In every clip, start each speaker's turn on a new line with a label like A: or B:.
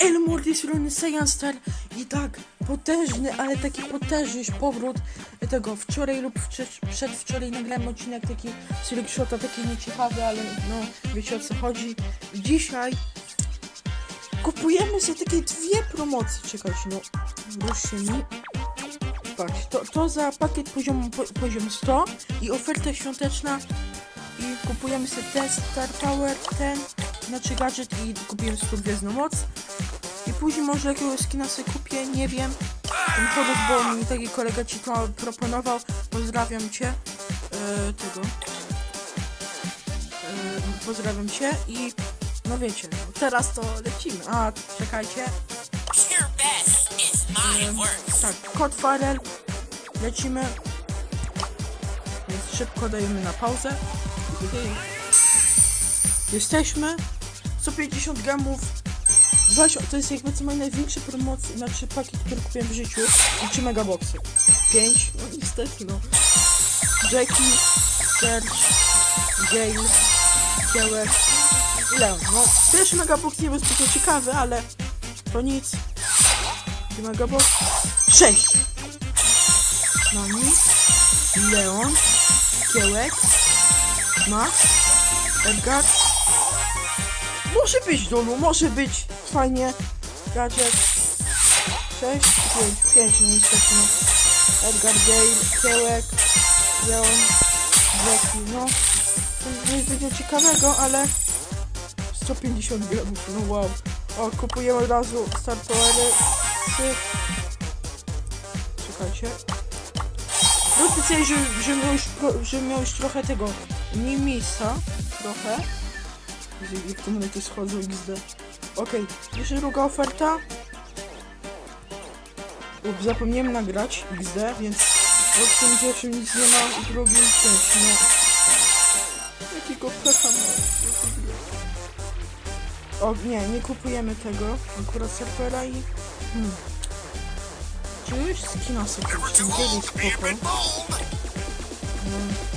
A: Elmore tej strony Saiyan Star i tak potężny, ale taki potężny powrót tego wczoraj lub przedwczoraj. Nagrałem odcinek taki Shota, taki nieciekawy, ale no wiecie o co chodzi. Dzisiaj kupujemy sobie takie dwie promocje, czekajcie no, ruszcie mi. Patrz, to, to za pakiet poziom, po, poziom 100 i oferta świąteczna. I kupujemy sobie ten Star Power, ten, znaczy gadżet i sobie gwiazdną moc. I później może jakiegoś skina sobie kupię, nie wiem. Ten chodek, bo mi taki kolega ci to proponował. Pozdrawiam cię. E, tego. E, pozdrawiam cię i no wiecie, no, teraz to lecimy. A, czekajcie.
B: Worst.
A: Tak, kod Farel. Lecimy. Więc szybko dajemy na pauzę. Jesteśmy. 150 gemów. 20, to jest jakby co moje największe promocje, znaczy pakiet, który kupiłem w życiu. I 3 megaboxy. 5, no niestety no. Jackie, Serge, Gale, Kiełek, Leon. No, pierwszy megabox nie był zbyt ciekawy, ale to nic. 2 megabox. 6. Nami, Leon, Kiełek, Max, Edgar. Może być Dolu, może być fajnie. Gadżet. 6, 5, 5, no niestety no. Edgar, Gale, Kiełek, Leon, Jackie, no. To nic będzie ciekawego, ale 150 gramów, no wow. O, kupujemy od razu Star Powery 3. Czekajcie. No specjalnie, żeby, żeby, miał miał już trochę tego mniej miejsca. Trochę. Jezu, Jak to monety schodzą XD. Okej, jeszcze druga oferta. Lub zapomniałem nagrać XD, więc od tym pierwszym nic nie ma i drugim też nie. Jakiego pecha ma. O, nie, nie kupujemy tego. Akurat serwera i... Hmm. Czy już skina sobie wzięli spoko? Hmm.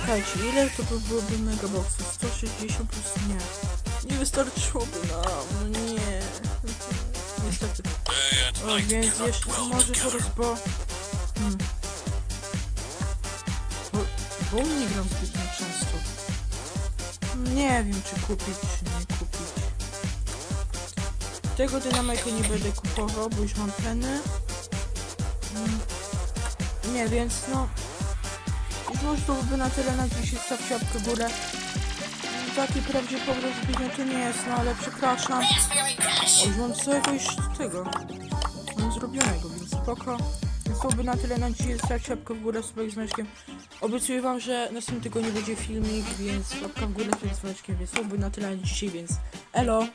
A: Czekajcie, ile to by byłoby megaboxów? 160 plus nie. Nie wystarczyłoby nam, no nie. Niestety. O, więc jeszcze może teraz, bo... Hmm. Bo, bo nie gram zbyt często. Nie wiem, czy kupić, czy nie kupić. Tego dynamika nie będę kupował, bo już mam peny. Mm. Nie, więc no... To byłby na tyle na dzisiaj. Stawcie łapkę w górę. Taki prawdopodobnie zbytnio to nie jest, no ale przepraszam.
B: Raspberry Crash.
A: O, już mam całegoś tego. Mam zrobionego, więc spoko. Więc to by na tyle na dzisiaj. Stawcie łapkę w górę z swoim znaczkiem. Obiecuję wam, że następnym tygodniu będzie filmik, więc łapka w górę z dzwoneczkiem, więc to by na tyle na dzisiaj, więc elo!